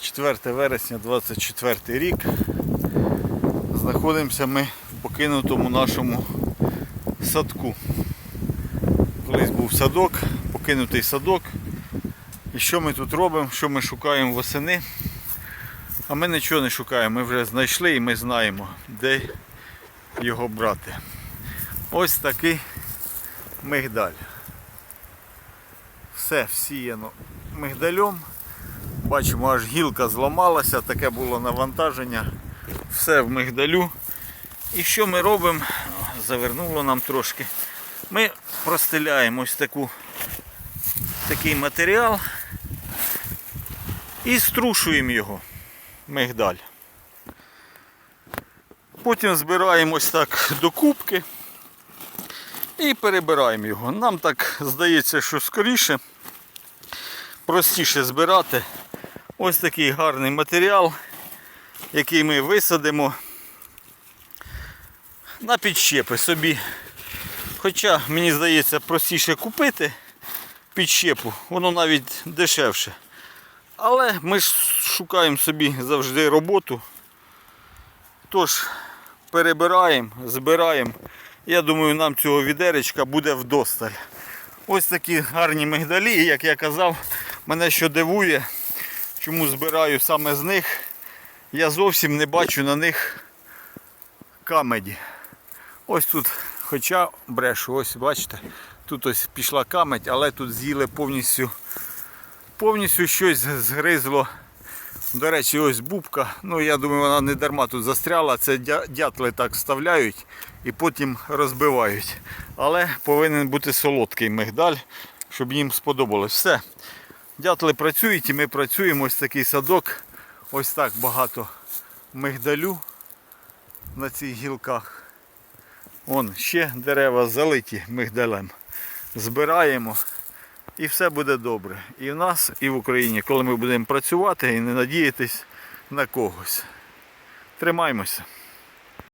4 вересня 24 рік. Знаходимося ми в покинутому нашому садку. Колись був садок, покинутий садок. І що ми тут робимо, що ми шукаємо восени? А ми нічого не шукаємо, ми вже знайшли і ми знаємо, де його брати. Ось такий мигдаль. Все всіяно мигдальом. Бачимо, аж гілка зламалася, таке було навантаження. Все в мигдалю. І що ми робимо? Завернуло нам трошки. Ми простеляємо ось таку, такий матеріал і струшуємо його, мигдаль. Потім збираємо ось так до кубки і перебираємо його. Нам так здається, що скоріше, простіше збирати ось такий гарний матеріал, який ми висадимо на підщепи собі. Хоча, мені здається, простіше купити підщепу, воно навіть дешевше. Але ми ж шукаємо собі завжди роботу. Тож перебираємо, збираємо. Я думаю, нам цього відеречка буде вдосталь. Ось такі гарні мигдалі, як я казав, мене що дивує, чому збираю саме з них. Я зовсім не бачу на них камеді. Ось тут, хоча брешу, ось бачите, тут ось пішла камедь, але тут з'їли повністю, повністю щось згризло. До речі, ось бубка. Ну я думаю, вона не дарма тут застряла. Це дятли так вставляють і потім розбивають. Але повинен бути солодкий мигдаль, щоб їм сподобалось. Все. Дятли працюють і ми працюємо. Ось такий садок. Ось так багато мигдалю на цих гілках. Вон ще дерева залиті мигдалем. Збираємо і все буде добре. І в нас, і в Україні, коли ми будемо працювати і не надіятись на когось. Тримаймося.